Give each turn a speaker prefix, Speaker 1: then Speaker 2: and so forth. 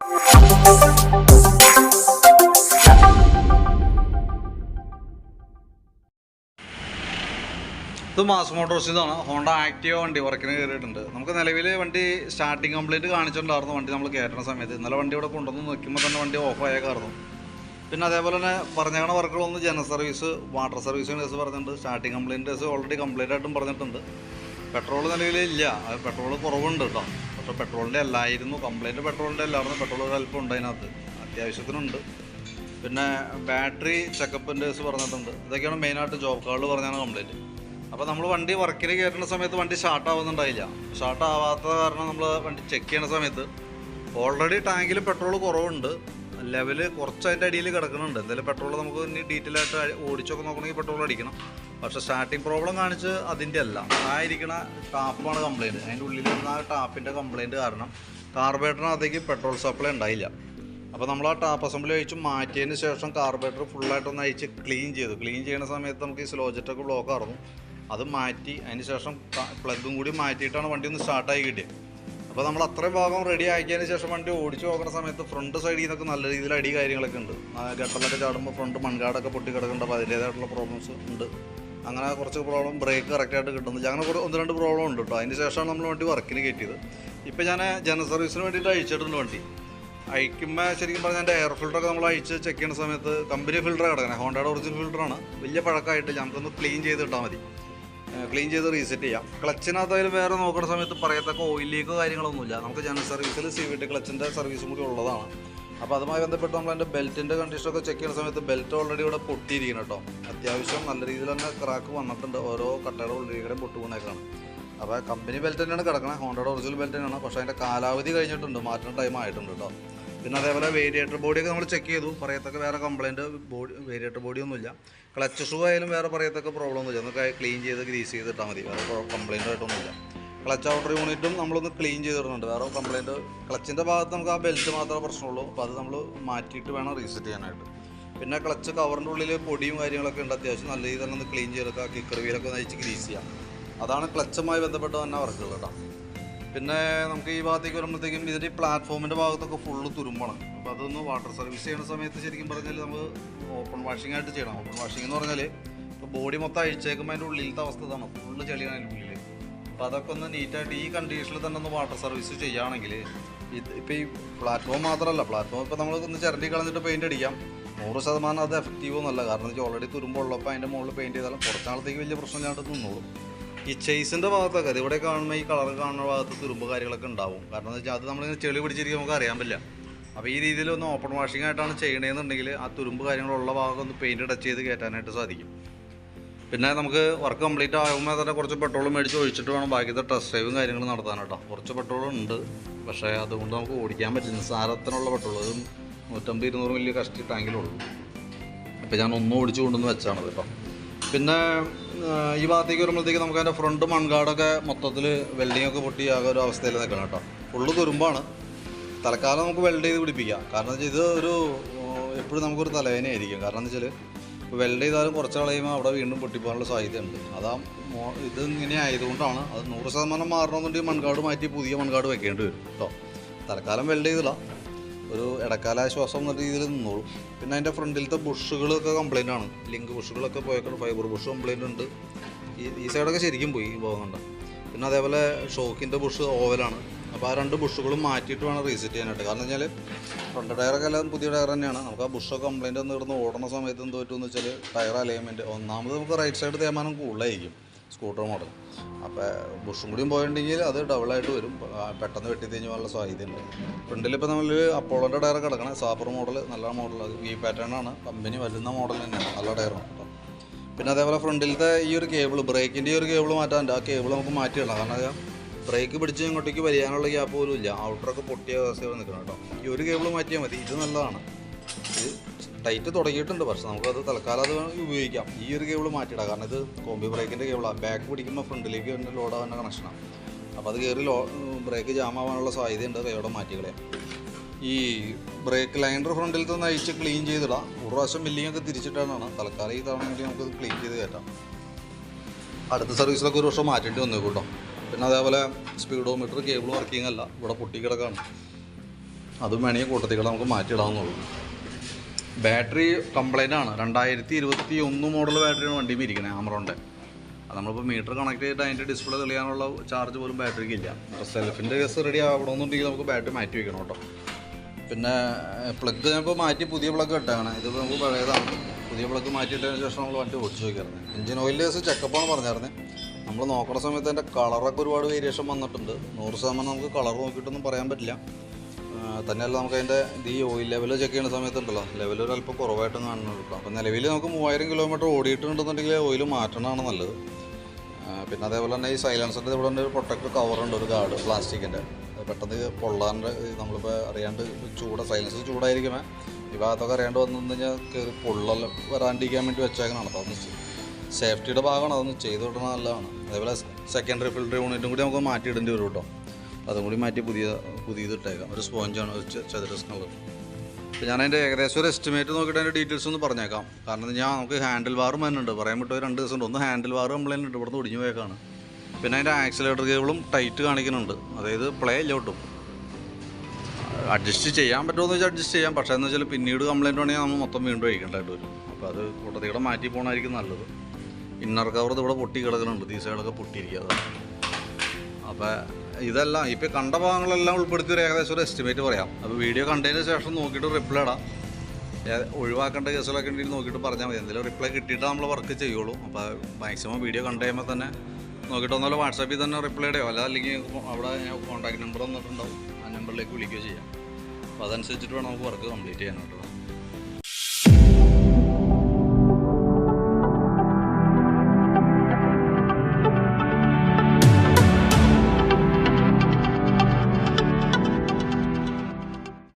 Speaker 1: ഇത് മാസ് മോട്ടോഴ്സിൽ നിന്നാണ് Honda Activa വണ്ടി വർക്കിന് കയറിയിട്ടുണ്ട് നമുക്ക് നിലവിൽ വണ്ടി സ്റ്റാർട്ടിങ് കംപ്ലീറ്റ് കാണിച്ചിട്ടുണ്ടായിരുന്നു. വണ്ടി നമ്മൾ കയറ്റുന്ന സമയത്ത്. ഇന്നലെ വണ്ടി ഇവിടെ കൊണ്ടുവന്ന് നിൽക്കുമ്പോൾ തന്നെ വണ്ടി ഓഫ് ആയേക്കായിരുന്നു പിന്നെ അതേപോലെ തന്നെ പറഞ്ഞേക്കണ വർക്കുകളൊന്ന് general service water service case പറഞ്ഞിട്ടുണ്ട്. Starting complaint case already complete ആയിട്ടും പറഞ്ഞിട്ടുണ്ട്. പെട്രോൾ നിലവിലില്ല. അത് പെട്രോൾ കുറവുണ്ട് കേട്ടോ. പക്ഷേ പെട്രോളിന്റെ അല്ലായിരുന്നു കംപ്ലൈന്റ് പെട്രോളിന്റെ അല്ലായിരുന്നു പെട്രോൾ ഒരു അല്പം ഉണ്ട് അതിനകത്ത്. അത്യാവശ്യത്തിനുണ്ട്. പിന്നെ ബാറ്ററി ചെക്കപ്പിന്റെ കേസ് പറഞ്ഞിട്ടുണ്ട്. ഇതൊക്കെയാണ് മെയിനായിട്ട് ജോബ് കാർഡിൽ പറഞ്ഞാണ് കംപ്ലൈന്റ് അപ്പോൾ നമ്മൾ വണ്ടി വർക്കിന് കയറ്റുന്ന സമയത്ത് വണ്ടി സ്റ്റാർട്ട് ആവുന്നുണ്ടായില്ല. സ്റ്റാർട്ട് ആവാത്ത കാരണം നമ്മൾ വണ്ടി ചെക്ക് ചെയ്യുന്ന സമയത്ത് ഓൾറെഡി ടാങ്കിൽ പെട്രോൾ കുറവുണ്ട്. ലെവൽ കുറച്ച് അതിന്റെ അടിയിൽ കിടക്കുന്നുണ്ട്. എന്തായാലും പെട്രോൾ നമുക്ക് ഇനി ഡീറ്റെയിൽ ആയിട്ട് ഓടിച്ചൊക്കെ നോക്കണമെങ്കിൽ പെട്രോൾ അടിക്കണം. പക്ഷേ സ്റ്റാർട്ടിങ് പ്രോബ്ലം കാണിച്ച് അതിന്റെ അല്ല ആ ഇരിക്കണ ടാപ്പാണ് കംപ്ലൈന്റ് അതിന്റെ ഉള്ളിൽ നിന്ന് ആ ടാപ്പിന്റെ കംപ്ലൈന്റ് കാരണം കാർബേറ്ററിനകത്തേക്ക് പെട്രോൾ സപ്ലൈ ഉണ്ടായില്ല. അപ്പോൾ നമ്മൾ ആ ടാപ്പ് അസംബ്ലി അഴിച്ച് മാറ്റിയതിന് ശേഷം കാർബേറ്റർ ഫുള്ളായിട്ടൊന്ന് അഴിച്ച് ക്ലീൻ ചെയ്തു. ക്ലീൻ ചെയ്യുന്ന സമയത്ത് നമുക്ക് ഈ സ്ലോജറ്റൊക്കെ ബ്ലോക്ക് ആയിരുന്നു. അത് മാറ്റി അതിന് ശേഷം പ്ലഗും കൂടി മാറ്റിയിട്ടാണ് വണ്ടി ഒന്ന് സ്റ്റാർട്ടായി കിട്ടിയത്. അപ്പോൾ നമ്മൾ അത്രയും ഭാഗം റെഡി ആക്കിയതിന് ശേഷം വണ്ടി ഓടിച്ചു നോക്കുന്ന സമയത്ത് ഫ്രണ്ട് സൈഡിൽ നിന്നൊക്കെ നല്ല രീതിയിൽ അടി കാര്യങ്ങളൊക്കെ ഉണ്ട്. ഗട്ടറിലൊക്കെ ചാടുമ്പോൾ ഫ്രണ്ട് മൺകാടൊക്കെ പൊട്ടി കിടക്കുന്നുണ്ട് അപ്പോൾ അതിന്റേതായിട്ടുള്ള പ്രോബ്ലംസ് ഉണ്ട്. അങ്ങനെ കുറച്ച് പ്രോബ്ലം ബ്രേക്ക് കറക്റ്റായിട്ട് കിട്ടുന്നില്ല. അങ്ങനെ കുറേ ഒന്ന് രണ്ട് പ്രോബ്ലം ഉണ്ട് കേട്ടോ അതിന് ശേഷമാണ് നമ്മൾ വണ്ടി വർക്കിന് കയറ്റിയത്. ഇപ്പോൾ ഞാൻ ജനറൽ സർവീസിന് വേണ്ടിയിട്ട് അയച്ചിട്ടുണ്ട് വണ്ടി. അയക്കുമ്പോൾ ശരിക്കും പറഞ്ഞാൽ എന്റെ എയർ ഫിൽറ്ററൊക്കെ നമ്മൾ അയച്ച് ചെക്ക് ചെയ്യുന്ന സമയത്ത് കമ്പനി ഫിൽറ്റർ കിടക്കണേ. ഹോണ്ടയുടെ ഒറിജിനൽ ഫിൽറ്ററാണ് വലിയ പഴക്കമായിട്ട് നമുക്കൊന്ന് ക്ലീൻ ചെയ്ത് ഇട്ടാൽ മതി. ക്ലീൻ ചെയ്ത് റീസെറ്റ് ചെയ്യാം. ക്ലച്ചിനകത്തായാലും വേറെ നോക്കുന്ന സമയത്ത് പറയത്തക്ക ഓയിൽ ലീക്കോ കാര്യങ്ങളൊന്നുമില്ല. നമുക്ക് ജനറൽ സർവീസിൽ സി വി ടി ക്ലച്ചിന്റെ സർവീസും കൂടി ഉള്ളതാണ്. അപ്പോൾ അതുമായി ബന്ധപ്പെട്ട് നമ്മൾ അതിന്റെ ബെൽറ്റിന്റെ കണ്ടീഷനൊക്കെ ചെക്ക് ചെയ്യുന്ന സമയത്ത് ബെൽറ്റ് ഓൾറെഡി ഇവിടെ പൊട്ടിയിരിക്കണം കേട്ടോ. അത്യാവശ്യം നല്ല രീതിയിൽ തന്നെ ക്രാക്ക് വന്നിട്ടുണ്ട്. ഓരോ കട്ടയുടെ ഉള്ളിലേക്കും പൊട്ടു വീണേക്കാണ് അപ്പോൾ കമ്പനി ബെൽറ്റ് തന്നെയാണ് കിടക്കണത് ഹോണ്ടയുടെ ഒറിജിനൽ ബെൽറ്റ് തന്നെയാണ്. പക്ഷേ അതിന്റെ കാലാവധി കഴിഞ്ഞിട്ടുണ്ട്. മാറ്റുന്ന ടൈം ആയിട്ടുണ്ട് കേട്ടോ. പിന്നെ അതേപോലെ വേരിയേറ്റർ ബോഡിയൊക്കെ നമ്മൾ ചെക്ക് ചെയ്തു. പറയത്തക്ക വേറെ കംപ്ലയിന്റ് ബോഡി വേരിയേറ്റർ ബോഡിയൊന്നുമില്ല ക്ലച്ച് ഷൂ ആയാലും വേറെ പറയത്തക്ക പ്രോബ്ലം ഒന്നുമില്ല. ഒന്ന് ക്ലീൻ ചെയ്ത് ഗ്രീസ് ചെയ്തിട്ടാൽ മതി. വേറെ കംപ്ലയിന്റ് ആയിട്ടൊന്നുമില്ല. ക്ലച്ച് ഔട്ടർ യൂണിറ്റും നമ്മളൊന്ന് ക്ലീൻ ചെയ്തിടുന്നുണ്ട് വേറെ കംപ്ലൈന്റ് ക്ലച്ചിന്റെ ഭാഗത്ത് നമുക്ക് ആ ബെൽറ്റ് മാത്രമേ പ്രശ്നമുള്ളൂ. അപ്പോൾ അത് നമ്മൾ മാറ്റിയിട്ട് വേണം റീസെറ്റ് ചെയ്യാനായിട്ട്. പിന്നെ ക്ലച്ച് കവറിന്റെ ഉള്ളിൽ പൊടിയും കാര്യങ്ങളൊക്കെ ഉണ്ട്. അത്യാവശ്യം നല്ല രീതിയിൽ തന്നെ ഒന്ന് ക്ലീൻ ചെയ്തെടുക്കുക കിക്കർ വീലൊക്കെ ഒന്ന് അയച്ച് ഗ്രീസ് ചെയ്യാം. അതാണ് ക്ലച്ചുമായി ബന്ധപ്പെട്ട് തന്നെ വർക്കുകൾ കേട്ടോ പിന്നെ നമുക്ക് ഈ ഭാഗത്തേക്ക് വരുമ്പോഴത്തേക്കും ഇതിന്റെ ഈ പ്ലാറ്റ്ഫോമിന്റെ ഭാഗത്തൊക്കെ ഫുള്ള് തുരുമ്പാണ്. അപ്പോൾ അതൊന്ന് വാട്ടർ സർവീസ് ചെയ്യുന്ന സമയത്ത് ശരിക്കും പറഞ്ഞാൽ നമ്മൾ ഓപ്പൺ വാഷിംഗ് ആയിട്ട് ചെയ്യണം. ഓപ്പൺ വാഷിംഗ് എന്ന് പറഞ്ഞാൽ ഇപ്പോൾ ബോഡി മൊത്തം അഴിച്ചേക്കുമ്പോൾ അതിന്റെ ഉള്ളിലത്തെ അവസ്ഥ ഇതാണ്. ഫുള്ള് ചെളിയാണ് അതിന്റെ ഉള്ളിൽ അപ്പോൾ അതൊക്കെ ഒന്ന് നീറ്റായിട്ട് ഈ കണ്ടീഷനിൽ തന്നെ ഒന്ന് വാട്ടർ സർവീസ് ചെയ്യുകയാണെങ്കിൽ ഇത് ഇപ്പോൾ ഈ പ്ലാറ്റ്ഫോം മാത്രമല്ല പ്ലാറ്റ്ഫോം ഇപ്പോൾ നമ്മൾ ഒന്ന് ചിരണ്ടി കളഞ്ഞിട്ട് പെയിന്റ് അടിക്കാം. നൂറ് ശതമാനം അത് എഫക്റ്റീവ് ഒന്നല്ല. കാരണം വെച്ചാൽ ഓൾറെഡി തുരുമ്പുള്ളപ്പോൾ അതിന്റെ മുകളിൽ പെയിന്റ് ചെയ്താലും കുറച്ചാളത്തേക്ക് വലിയ പ്രശ്നം പ്രശ്നമില്ലാണ്ട് നിന്നോളും. ഈ ചെയ്സിന്റെ ഭാഗത്തൊക്കെ ഇവിടെ കാണുമ്പോൾ ഈ കളർ കാണുന്ന ഭാഗത്ത് തുരുമ്പ് കാര്യങ്ങളൊക്കെ ഉണ്ടാവും. കാരണം എന്ന് വെച്ചാൽ അത് നമ്മളിങ്ങനെ ചെളി പിടിച്ചിരിക്കും നമുക്ക് അറിയാൻ പറ്റില്ല. അപ്പോൾ ഈ രീതിയിൽ ഒന്ന് ഓപ്പൺ വാഷിംഗ് ആയിട്ടാണ് ചെയ്യണേന്നുണ്ടെങ്കിൽ ആ തുരുമ്പ് കാര്യങ്ങളുള്ള ഭാഗം ഒന്ന് പെയിന്റ് ടച്ച് ചെയ്ത് കയറ്റാനായിട്ട് സാധിക്കും. പിന്നെ നമുക്ക് വർക്ക് കംപ്ലീറ്റ് ആകുമ്പോൾ തന്നെ കുറച്ച് പെട്രോൾ മേടിച്ച് ഒഴിച്ചിട്ട് വേണം ബാക്കിയത്തെ ടെസ്റ്റ് ഡ്രൈവും കാര്യങ്ങളും നടത്താൻ കേട്ടോ. കുറച്ച് പെട്രോൾ ഉണ്ട്. പക്ഷേ അതുകൊണ്ട് നമുക്ക് ഓടിക്കാൻ പറ്റില്ല സാരത്തിനുള്ള പെട്രോൾ അത് നൂറ്റമ്പത് ഇരുന്നൂറ് വലിയ കഷ്ടി ടാങ്കിലുള്ളൂ അപ്പോൾ ഞാൻ ഒന്നും ഓടിച്ചു കൊണ്ടുവന്ന് വെച്ചാണ് കേട്ടോ. പിന്നെ ഈ ഭാഗത്തേക്ക് വരുമ്പോഴത്തേക്ക് നമുക്ക് അതിന്റെ ഫ്രണ്ട് മൺകാടൊക്കെ മൊത്തത്തിൽ വെൽഡിംഗ് ഒക്കെ പൊട്ടി ആകെ ഒരു അവസ്ഥയിൽ നിൽക്കണം കേട്ടോ. ഫുള്ള് തുരുമ്പാണ്. തൽക്കാലം നമുക്ക് വെൽഡ് ചെയ്ത് പിടിപ്പിക്കാം. കാരണം ഇത് ഒരു എപ്പോഴും നമുക്കൊരു തലവേദനയായിരിക്കും. കാരണം എന്താ വെച്ചാൽ വെൽഡ് ചെയ്താലും കുറച്ച് കളയുമ്പോൾ അവിടെ വീണ്ടും പൊട്ടിപ്പോകാനുള്ള സാധ്യതയുണ്ട്. അതാ ഇത് ഇങ്ങനെ ആയതുകൊണ്ടാണ് അത് നൂറ് ശതമാനം മാറണമെന്നുണ്ടെങ്കിൽ മൺകാട് മാറ്റി പുതിയ മൺകാട് വെക്കേണ്ടി വരും കേട്ടോ തൽക്കാലം വെൽഡ് ചെയ്തില്ല. ഒരു ഇടക്കാലാശ്വാസം എന്ന രീതിയിൽ നിന്നോളും. പിന്നെ അതിന്റെ ഫ്രണ്ടിലത്തെ ബുഷുകളൊക്കെ കംപ്ലൈന്റ് ആണ്. ലിങ്ക് ബുഷുകളൊക്കെ പോയേക്കണം. ഫൈബർ ബുഷ് കംപ്ലൈന്റ് ഉണ്ട്. ഈ ഈ സൈഡൊക്കെ ശരിക്കും പോയി കണ്ട. പിന്നെ അതേപോലെ ഷോക്കിന്റെ ബുഷ് ഓവലാണ്. അപ്പോൾ ആ രണ്ട് ബുഷുകളും മാറ്റിയിട്ട് വേണം റീസെറ്റ് ചെയ്യാനായിട്ട്. കാരണം വെച്ചാൽ ഫ്രണ്ട് ടയറൊക്കെ എല്ലാം പുതിയ ടയർ തന്നെയാണ്. നമുക്ക് ആ ബുഷൊക്കെ കംപ്ലൈന്റ് ഒന്ന് ഇടുന്ന ഓടുന്ന സമയത്ത് എന്ത് പറ്റുമെന്ന് വെച്ചാൽ ടയർ അലൈൻമെന്റ് ഒന്നാമത് നമുക്ക് റൈറ്റ് സൈഡ് തേമാനം കൂടുതലായിരിക്കും സ്കൂട്ടർ മോഡൽ അപ്പോൾ ബുഷും കൂടിയും പോയിട്ടുണ്ടെങ്കിൽ അത് ഡബിളായിട്ട് വരും. പെട്ടെന്ന് വെട്ടി തേഞ്ഞ് പോകാനുള്ള സാധ്യതയുണ്ട്. ഫ്രണ്ടിൽ ഇപ്പോൾ നമ്മൾ അപ്പോളോന്റെ ടയർ കിടക്കണേ. സാപ്പർ മോഡൽ നല്ല മോഡൽ വി പാറ്റേൺ ആണ്. കമ്പനി വരുന്ന മോഡൽ തന്നെയാണ്. നല്ല ടയറാണ് പിന്നെ അതേപോലെ ഫ്രണ്ടിലത്തെ ഈ ഒരു കേബിൾ ബ്രേക്കിന്റെ ഈ ഒരു കേബിൾ മാറ്റാണ്ട് ആ കേബിൾ നമുക്ക് മാറ്റിയിടണം. കാരണം ബ്രേക്ക് പിടിച്ച് ഇങ്ങോട്ടേക്ക് വരിയാനുള്ള ഗ്യാപ്പ് പോലും ഇല്ല. ഔട്ടറൊക്കെ പൊട്ടിയ അവസ്ഥയിൽ നിൽക്കണം കേട്ടോ. ഈ ഒരു കേബിൾ മാറ്റിയാൽ മതി. ഇത് നല്ലതാണ്. ഇത് ടൈറ്റ് തുടങ്ങിയിട്ടുണ്ട്. പക്ഷെ നമുക്കത് തൽക്കാലം അത് ഉപയോഗിക്കാം. ഈ ഒരു കേബിൾ മാറ്റിയിടാം. കാരണം ഇത് കോമ്പി ബ്രേക്കിന്റെ കേബിളാണ് ബാക്ക് പിടിക്കുമ്പോൾ ഫ്രണ്ടിലേക്ക് തന്നെ ലോഡാവുന്ന കണക്ഷനാണ് അപ്പോൾ അത് കയറി ലോ ബ്രേക്ക് ജാം ആവാനുള്ള സാധ്യതയുണ്ട്. കൈയോടെ മാറ്റിക്കളയാം. ഈ ബ്രേക്ക് ലൈനർ ഫ്രണ്ടിലത്തെ നയിച്ച് ക്ലീൻ ചെയ്തിടാം. ഒരു പ്രാവശ്യം ബില്ലിംഗ് ഒക്കെ തിരിച്ചിട്ടാണ്. തൽക്കാലം ഈ തവണ വേണ്ടി നമുക്ക് ക്ലീൻ ചെയ്ത് കയറ്റാം. അടുത്ത സർവീസിലൊക്കെ ഒരു വർഷം മാറ്റേണ്ടി വന്നു കേട്ടോ. പിന്നെ അതേപോലെ സ്പീഡോമീറ്റർ കേബിൾ വർക്കിംഗ് അല്ല ഇവിടെ പൊട്ടിക്കിടക്കാണ്. അതും വേണമെങ്കിൽ കൂട്ടത്തിക്കൂടെ നമുക്ക് മാറ്റിയിടാവുന്നുള്ളൂ. ബാറ്ററി കംപ്ലൈന്റ് ആണ്. രണ്ടായിരത്തി ഇരുപത്തി ഒന്ന് മോഡൽ ബാറ്ററിയാണ് വണ്ടിയിൽ ഇരിക്കുന്നത് ആമറോണിന്റെ നമ്മളിപ്പോൾ മീറ്റർ കണക്ട് ചെയ്തിട്ട് അതിന്റെ ഡിസ്പ്ലേ തെളിയാനുള്ള ചാർജ് പോലും ബാറ്ററിക്ക് ഇല്ല. സെൽഫിന്റെ കേസ് റെഡി ആവണമെന്നുണ്ടെങ്കിൽ നമുക്ക് ബാറ്ററി മാറ്റി വെക്കണം കേട്ടോ. പിന്നെ പ്ലഗ് ഞാനിപ്പോൾ മാറ്റി പുതിയ പ്ലഗ് ഇട്ടാണ് ഇത് നമുക്ക് പഴയതാണ്. പുതിയ പ്ലഗ് മാറ്റിയിട്ടതിന് ശേഷം നമ്മൾ വണ്ടി ഓടിച്ചു നോക്കിയായിരുന്നു എഞ്ചിൻ ഓയിൽ ലേസ് ചെക്കപ്പാണ് പറഞ്ഞായിരുന്നത് നമ്മൾ നോക്കുന്ന സമയത്ത് അതിന്റെ കളറൊക്കെ ഒരുപാട് വേരിയേഷൻ വന്നിട്ടുണ്ട്. നൂറ് ശതമാനം നമുക്ക് കളർ നോക്കിയിട്ടൊന്നും പറയാൻ പറ്റില്ല. തന്നെയല്ല നമുക്ക് അതിന്റെ ഈ ഓയിൽ ലെവൽ ചെക്ക് ചെയ്യുന്ന സമയത്തുണ്ടല്ലോ. ലെവൽ ഒരു അല്പം കുറവായിട്ടും കാണുന്നുണ്ട് അപ്പോൾ നിലവിൽ നമുക്ക് മൂവായിരം കിലോമീറ്റർ ഓടിയിട്ടുണ്ടെന്നുണ്ടെങ്കിൽ ഓയിൽ മാറ്റണമാണ് നല്ലത്. പിന്നെ അതേപോലെ തന്നെ ഈ സൈലൻസറിന്റെ ഇവിടെ ഒരു പ്രൊട്ടക്റ്റ് കവറുണ്ട് ഒരു ഗാർഡ് പ്ലാസ്റ്റിക്കിന്റെ പെട്ടെന്ന് പൊള്ളാന്റെ നമ്മളിപ്പോൾ അറിയാണ്ട് ചൂട സൈലൻസ് ചൂടായിരിക്കുമേ ഈ ഭാഗത്തൊക്കെ അറിയാണ്ട് വന്നു കഴിഞ്ഞാൽ കയറി പൊള്ളൽ വരാണ്ടിരിക്കാൻ വേണ്ടി വെച്ചേക്കണതാണ്. അപ്പോൾ അതൊന്ന് സേഫ്റ്റിയുടെ ഭാഗമാണ്. അതൊന്ന് ചെയ്ത് വിടണത് നല്ലതാണ്. അതേപോലെ സെക്കൻഡറി ഫിൽറ്റർ യൂണിറ്റും കൂടി നമുക്ക് മാറ്റിയിടേണ്ടി വരും കേട്ടോ. അതും കൂടി മാറ്റി പുതിയ പുതിയത് ഇട്ടേക്കാം. ഒരു സ്പോഞ്ചാണ് ഒരു ചെ- ചതുരസ് കളർ അപ്പോൾ ഞാൻ അതിന്റെ ഏകദേശം ഒരു എസ്റ്റിമേറ്റ് നോക്കിയിട്ട് അതിന്റെ ഡീറ്റെയിൽസ് ഒന്ന് പറഞ്ഞേക്കാം. കാരണം ഞാൻ നമുക്ക് ഹാൻഡിൽ ബാറും ഉണ്ട് പറയാൻ വിട്ട രണ്ട് ദിവസം ഉണ്ട് ഒന്ന് ഹാൻഡിൽ ബാർ കംപ്ലൈന്റ് ഉണ്ട് ഇവിടുന്ന് ഒടിഞ്ഞു പോയേക്കാണ്. പിന്നെ അതിന്റെ ആക്സിലേറ്റർ കേബിളും ടൈറ്റ് കാണിക്കുന്നുണ്ട്. അതായത് പ്ലേ അല്ല അഡ്ജസ്റ്റ് ചെയ്യാൻ പറ്റുമോ എന്ന് വെച്ചാൽ അഡ്ജസ്റ്റ് ചെയ്യാം. പക്ഷേ എന്ന് വെച്ചാൽ പിന്നീട് കംപ്ലൈന്റ് ഉണ്ടെങ്കിൽ നമ്മൾ മൊത്തം വീണ്ടും അയക്കേണ്ടതായിട്ട് വരും. അപ്പോൾ അത് കൂട്ടത്തിയുടെ മാറ്റി പോകണമായിരിക്കും നല്ലത്. ഇന്നർ കവർ ഇവിടെ പൊട്ടി കിടക്കുന്നുണ്ട്. ഈ സൈഡൊക്കെ പൊട്ടിയിരിക്കുക. അപ്പോൾ ഇതെല്ലാം ഇപ്പോൾ കണ്ട ഭാഗങ്ങളെല്ലാം ഉൾപ്പെടുത്തി ഒരു ഏകദേശം ഒരു എസ്റ്റിമേറ്റ് പറയാം. അപ്പോൾ വീഡിയോ കണ്ടതിന് ശേഷം നോക്കിയിട്ട് റിപ്ലൈ ഇടാം. ഒഴിവാക്കേണ്ട കേസുകളൊക്കെ ഉണ്ടെങ്കിൽ നോക്കിയിട്ട് പറഞ്ഞാൽ മതി. എന്തെങ്കിലും റിപ്ലൈ കിട്ടിയിട്ട് നമ്മൾ വർക്ക് ചെയ്യുള്ളൂ. അപ്പോൾ മാക്സിമം വീഡിയോ കണ്ടു കഴിയുമ്പോൾ തന്നെ നോക്കിയിട്ട് ഒന്നുമല്ല വാട്സാപ്പിൽ തന്നെ റിപ്ലൈ ഇടയോ? അല്ല അല്ലെങ്കിൽ അവിടെ ഞാൻ കോൺടാക്ട് നമ്പർ തന്നിട്ടുണ്ടാവും. ആ നമ്പറിലേക്ക് വിളിക്കുകയോ ചെയ്യാം. അപ്പോൾ അതനുസരിച്ചിട്ട് വേണം നമുക്ക് വർക്ക് കംപ്ലീറ്റ് ചെയ്യാനായിട്ട്.